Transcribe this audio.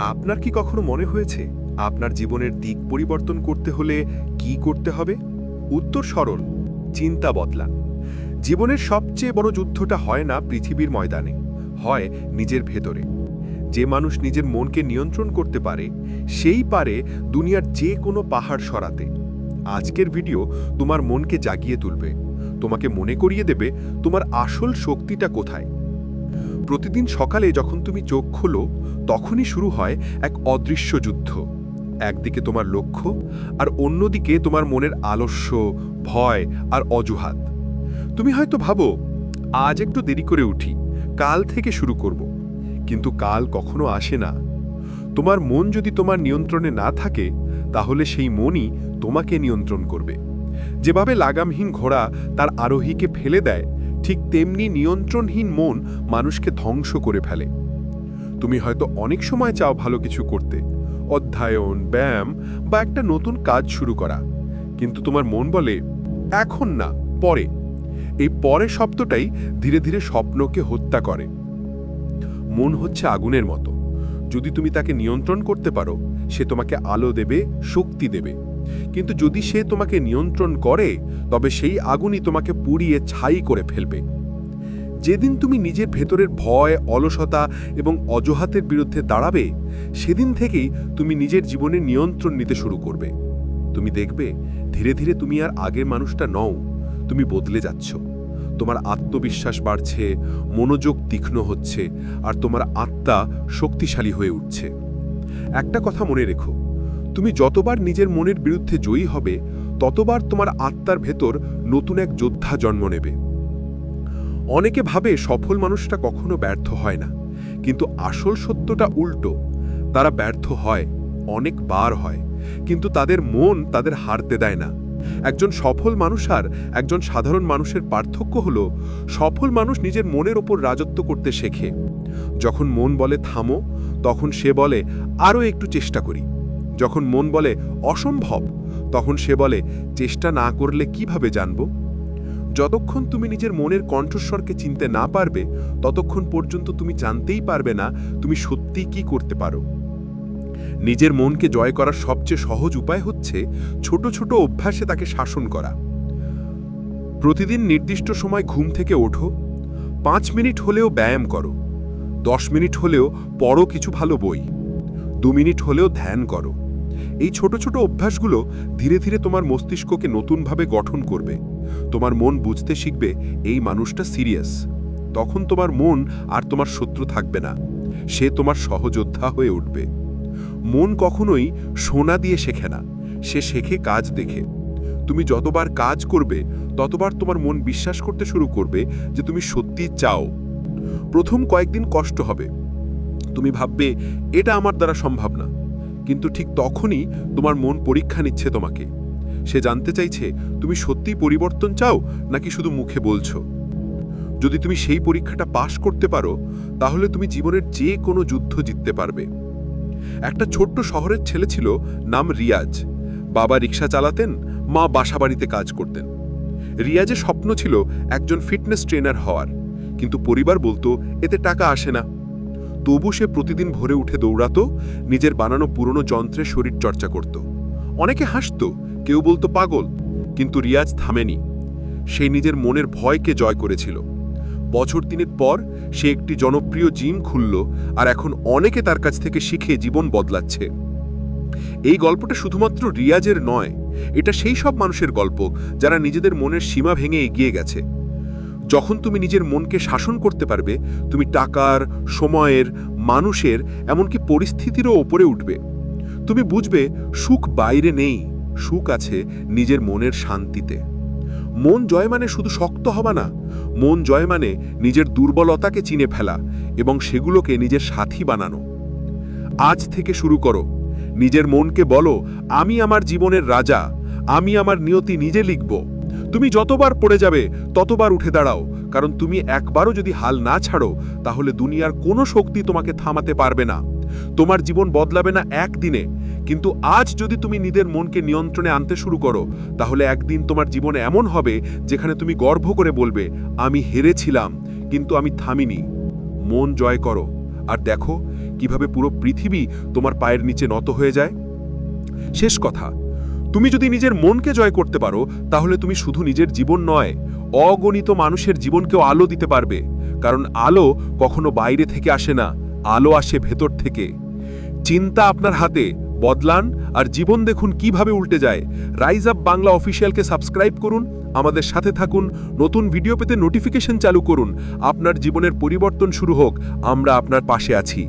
আপনার কি কখনো মনে হয়েছে আপনার জীবনের দিক পরিবর্তন করতে হলে কি করতে হবে? উত্তর সরল, চিন্তা বদলান। জীবনের সবচেয়ে বড় যুদ্ধটা হয় না পৃথিবীর ময়দানে, হয় নিজের ভেতরে। যে মানুষ নিজের মনকে নিয়ন্ত্রণ করতে পারে, সেই পারে দুনিয়ার যে কোনো পাহাড় সরাতে। আজকের ভিডিও তোমার মনকে জাগিয়ে তুলবে। তোমাকে মনে করিয়ে দেবে তোমার আসল শক্তিটা কোথায়। প্রতিদিন সকালে যখন তুমি চোখ খোলো, তখনই শুরু হয় এক অদৃশ্য যুদ্ধ। একদিকে তোমার লক্ষ্য, আর অন্যদিকে তোমার মনের আলস্য, ভয় আর অজুহাত। তুমি হয়তো ভাবো, আজ একটু দেরি করে উঠি, কাল থেকে শুরু করব। কিন্তু কাল কখনো আসে না। তোমার মন যদি তোমার নিয়ন্ত্রণে না থাকে, তাহলে সেই মনই তোমাকে নিয়ন্ত্রণ করবে। যেভাবে লাগামহীন ঘোড়া তার আরোহীকে ফেলে দেয় ঠিক তেমনি নিয়ন্ত্রণহীন মন মানুষকে ধ্বংস করে ফেলে। তুমি হয়তো অনেক সময় চাও ভালো কিছু করতে, অধ্যায়ন, ব্যায়াম বা একটা নতুন কাজ শুরু করা। কিন্তু তোমার মন বলে, এখন না, পরে। এই পরে শব্দটাই ধীরে ধীরে স্বপ্নকে হত্যা করে। মন হচ্ছে আগুনের মতো। যদি তুমি তাকে নিয়ন্ত্রণ করতে পারো, সে তোমাকে আলো দেবে, শক্তি দেবে। কিন্তু যদি সে তোমাকে নিয়ন্ত্রণ করে, তবে সেই আগুনই তোমাকে পুড়িয়ে ছাই করে ফেলবে। যেদিন তুমি নিজের ভেতরের ভয়, অলসতা এবং অজুহাতের বিরুদ্ধে দাঁড়াবে, সেদিন থেকেই তুমি নিজের জীবনে নিয়ন্ত্রণ নিতে শুরু করবে। তুমি দেখবে, ধীরে ধীরে তুমি আর আগের মানুষটা নও, তুমি বদলে যাচ্ছ। তোমার আত্মবিশ্বাস বাড়ছে, মনোযোগ তীক্ষ্ণ হচ্ছে, আর তোমার আত্মা শক্তিশালী হয়ে উঠছে। একটা কথা মনে রেখো তুমি যতবার নিজের মনের বিরুদ্ধে জয়ী হবে, ততবার তোমার আত্মার ভেতর নতুন এক যোদ্ধা জন্ম নেবে। অনেকে ভাবে সফল মানুষটা কখনো ব্যর্থ হয় না, কিন্তু আসল সত্যটা উল্টো। তারা ব্যর্থ হয় অনেকবার হয়, কিন্তু তাদের মন তাদের হারতে দেয় না। একজন সফল মানুষ আর একজন সাধারণ মানুষের পার্থক্য হল, সফল মানুষ নিজের মনের ওপর রাজত্ব করতে শেখে। যখন মন বলে থামো, তখন সে বলে আরও একটু চেষ্টা করি। যখন মন বলে অসম্ভব, তখন সে বলে, চেষ্টা না করলে কীভাবে জানব? যতক্ষণ তুমি নিজের মনের কণ্ঠস্বরকে চিনতে না পারবে, ততক্ষণ পর্যন্ত তুমি জানতেই পারবে না তুমি সত্যিই কি করতে পারো। নিজের মনকে জয় করার সবচেয়ে সহজ উপায় হচ্ছে ছোট ছোট অভ্যাসে তাকে শাসন করা। প্রতিদিন নির্দিষ্ট সময় ঘুম থেকে ওঠো, পাঁচ মিনিট হলেও ব্যায়াম করো, দশ মিনিট হলেও পড়ো কিছু ভালো বই, দু মিনিট হলেও ধ্যান করো। এই ছোট ছোট অভ্যাসগুলো ধীরে ধীরে তোমার মস্তিষ্ককে নতুনভাবে গঠন করবে। তোমার মন বুঝতে শিখবে এই মানুষটা সিরিয়াস। তখন তোমার মন আর তোমার শত্রু থাকবে না। সে তোমার সহযোদ্ধা হয়ে উঠবে। মন কখনোই সোনা দিয়ে শেখে না। সে শেখে কাজ দেখে। তুমি যতবার কাজ করবে, ততবার তোমার মন বিশ্বাস করতে শুরু করবে যে তুমি সত্যি চাও। প্রথম কয়েকদিন কষ্ট হবে। তুমি ভাববে, এটা আমার দ্বারা সম্ভব না। কিন্তু ঠিক তখনই তোমার মন পরীক্ষা নিচ্ছে তোমাকে। সে জানতে চাইছে, তুমি সত্যি পরিবর্তন চাও, নাকি শুধু মুখে বলছো? যদি তুমি সেই পরীক্ষাটা পাশ করতে পারো, তাহলে তুমি জীবনের যে কোনো যুদ্ধ জিততে পারবে। একটা ছোট্ট শহরের ছেলে ছিল, নাম রিয়াজ। বাবা রিক্সা চালাতেন, মা বাসাবাড়িতে কাজ করতেন। রিয়াজের স্বপ্ন ছিল একজন ফিটনেস ট্রেনার হওয়ার। কিন্তু পরিবার বলতো, এতে টাকা আসে না। তবু সে প্রতিদিন ভোরে উঠে দৌড়াত, নিজের বানানো পুরনো যন্ত্রে শরীর চর্চা করত। অনেকে হাসত, কেউ বলতো পাগল, কিন্তু রিয়াজ থামেনি। সে নিজের মনের ভয়কে জয় করেছিল। বছর তিনের পর সে একটি জনপ্রিয় জিম খুলল আর এখন অনেকে তার কাছ থেকে শিখে জীবন বদলাচ্ছে। এই গল্পটা শুধুমাত্র রিয়াজের নয়, এটা সেই সব মানুষের গল্প যারা নিজেদের মনের সীমা ভেঙে এগিয়ে গেছে। যখন তুমি নিজের মনকে শাসন করতে পারবে, তুমি টাকার, সময়ের, মানুষের, এমনকি পরিস্থিতিরও ওপরে উঠবে। তুমি বুঝবে, সুখ বাইরে নেই, সুখ আছে নিজের মনের শান্তিতে। মন জয় মানে শুধু শক্ত হবা না, মন জয় মানে নিজের দুর্বলতাকে চিনে ফেলা এবং সেগুলোকে নিজের সাথী বানানো। আজ থেকে শুরু করো। নিজের মনকে বলো, আমি আমার জীবনের রাজা, আমি আমার নিয়তি নিজে লিখব। তুমি যতবার পড়ে যাবে, ততবার উঠে দাঁড়াও। কারণ তুমি একবারও যদি হাল না ছাড়ো, তাহলে দুনিয়ার কোনো শক্তি তোমাকে থামাতে পারবে না। তোমার জীবন বদলাবে না একদিনে। কিন্তু আজ যদি তুমি নিজের মনকে নিয়ন্ত্রণে আনতে শুরু করো, তাহলে একদিন তোমার জীবন এমন হবে, যেখানে তুমি গর্ব করে বলবে, আমি হেরেছিলাম, কিন্তু আমি থামিনি। মন জয় করো। আর দেখো কীভাবে পুরো পৃথিবী তোমার পায়ের নিচে নত হয়ে যায়। শেষ কথা তুমি যদি নিজের মনকে জয় করতে পারো, তাহলে তুমি শুধু নিজের জীবন নয়, অগণিত মানুষের জীবনকেও আলো দিতে পারবে। কারণ আলো কখনো বাইরে থেকে আসে না, আলো আসে ভেতর থেকে। চিন্তা আপনার হাতে, বদলান আর জীবন দেখুন কীভাবে উল্টে যায়। রাইজ আপ বাংলা অফিসিয়ালকে সাবস্ক্রাইব করুন, আমাদের সাথে থাকুন, নতুন ভিডিও পেতে নোটিফিকেশন চালু করুন। আপনার জীবনের পরিবর্তন শুরু হোক, আমরা আপনার পাশে আছি।